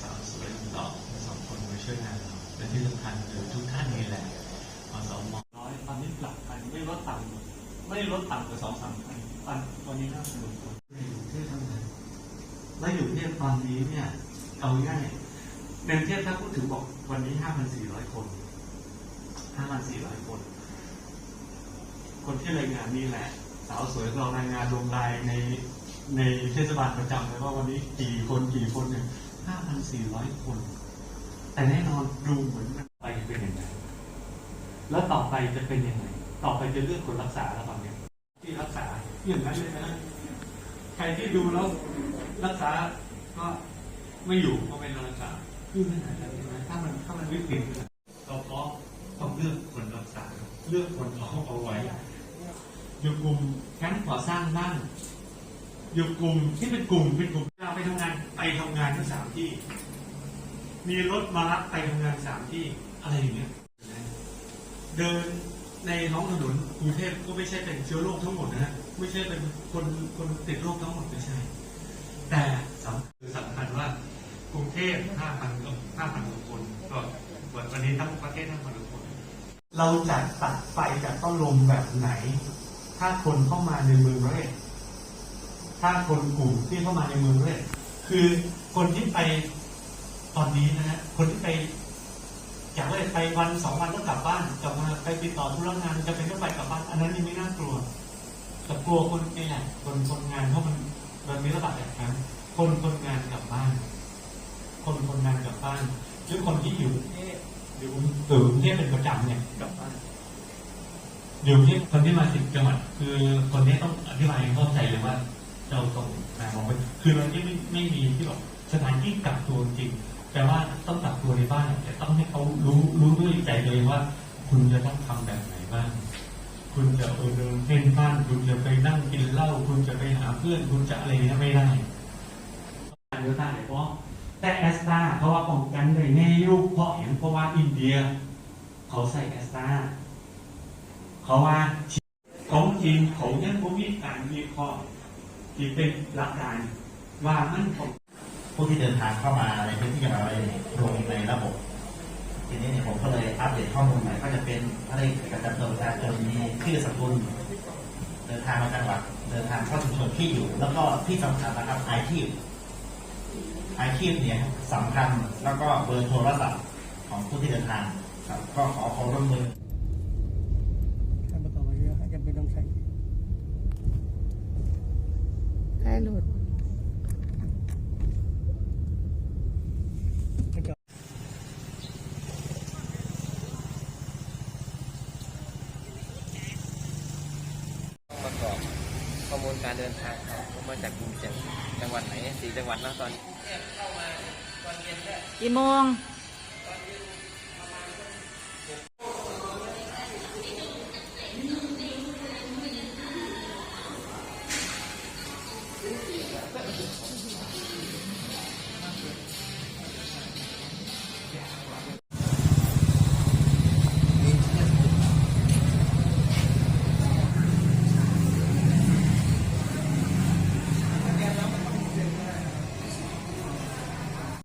สาวสวยหล่อสองคนมาช่วยงานเราและที่สำคัญคือทุกท่านนี่แหละอสมร้อยตอนนี้ปรับกันไม่ลดต่ำไม่ลดต่ำกว่าสองสามพันปันตอนนี้น่าสนุกอยู่เทพทำงานและอยู่เทพตอนนี้เนี่ยเอาง่ายในกรุงเทพถ้าพูดถึงบอกวันนี้ห้าพันสี่ร้อยคนห้าพันสี่ร้อยคน คนที่รายงานนี่แหละ สาวสวยเรารายงานลงรายในในเทศบาลประจำเลยว่าวันนี้กี่คนกี่คนเนี่ย ห้าพันสี่ร้อยคน แต่แน่นอนดูเหมือนมันไปเป็นยังไงแล้วต่อไปจะเป็นยังไง ต่อไปจะเลือกคนรักษาแล้วตอนเนี้ยที่รักษาอย่างนั้นเลยนะ ใครที่ดูแล้วรักษาก็ไม่อยู่ก็ไม่รักษาคือขนาดนั้นใช่ไหมถ้ามันถ้ามันวิกฤตเนี่ยเราก็ต้องเลือกคนรักษา เลือกคนเอาเอาไว้ อยู่กลุ่มแคมป์ก่อสร้างบ้านอยู่กลุ่มที่เป็นกลุ่มเป็นกลุ่มเรา ไปทำงานไปทำงานทั้งสามที่ มีรถมารับไปทำงานสามที่อะไรอย่างเงี้ยเดินในท้องถนนกรุงเทพก็ไม่ใช่เป็นเชื้อโรคทั้งหมดนะ ไม่ใช่เป็นคนคนติดโรคทั้งหมดไม่ใช่ แต่สำคัญสำคัญว่ากรุงเทพ5,000กับ5,000กว่าคนก็วันนี้ทั้งประเทศ5,000กว่าคน เราจะตัดไฟจากต้นลมแบบไหน ถ้าคนเข้ามาในเมืองเรศ ถ้าคนกลุ่มที่เข้ามาในเมืองเรศคือคนที่ไปตอนนี้นะฮะคนที่ไปอยากเลยไปวันสองวันแล้วกลับบ้านกลับมาไปติดต่อธุระงานจะเป็นต้องไปกลับบ้านอันนั้นยังไม่น่ากลัวแต่กลัวคนนี่แหละคนคนงานเพราะมันมันมีระบาดแบบนั้นคนคนงานกลับบ้าน คนคนงานกลับบ้านหรือคนที่อยู่กรุงเทพอยู่อยู่กรุงเทพเป็นประจำเนี่ยกลับบ้านอยู่ที่คนที่มาสิบจังหวัดคือคนนี้ต้องอธิบายให้เข้าใจเลยว่า เราต้องมามองไปคือเราไม่ไม่มีที่บอกสถานที่กักตัวจริงแต่ว่าต้องกักตัวในบ้านแต่ต้องให้เขารู้รู้ด้วยใจเลยว่า คุณจะต้องทำแบบไหนบ้างคุณจะเออเดินเพ่นพ่านคุณจะไปนั่งกินเหล้าคุณจะไปหาเพื่อน คุณจะอะไรเนี่ยไม่ได้เดลต้าเนี่ยเพราะแต่แอสตาเพราะว่าป้องกันได้แน่ยุคเพราะอย่างเพราะว่าอินเดีย เขาใส่แอสตาเขาว่าของจริงเขายังบ่มีการวิเคราะห์ ที่เป็นหลักการว่ามันของผู้ที่เดินทางเข้ามาในพื้นที่ของเราเองลงในระบบ ทีนี้เนี่ยผมก็เลยอัปเดตข้อมูลใหม่ก็จะเป็นอะไรกระจำตัวประชาชนมีชื่อสกุลเดินทางมาจังหวัดเดินทางเข้าชุมชนที่อยู่ แล้วก็ที่สำคัญนะครับอาชีพอาชีพเนี่ยสำคัญแล้วก็เบอร์โทรศัพท์ของผู้ที่เดินทางครับก็ขอความร่วมมือ ท่านประกอบอายุให้กันเป็นต้องใช้ ได้หลุดประกอบข้อมูลการเดินทางครับผมมาจากกรุงเชียงจังหวัดไหนสี่จังหวัดนะตอนนี้กี่โมงป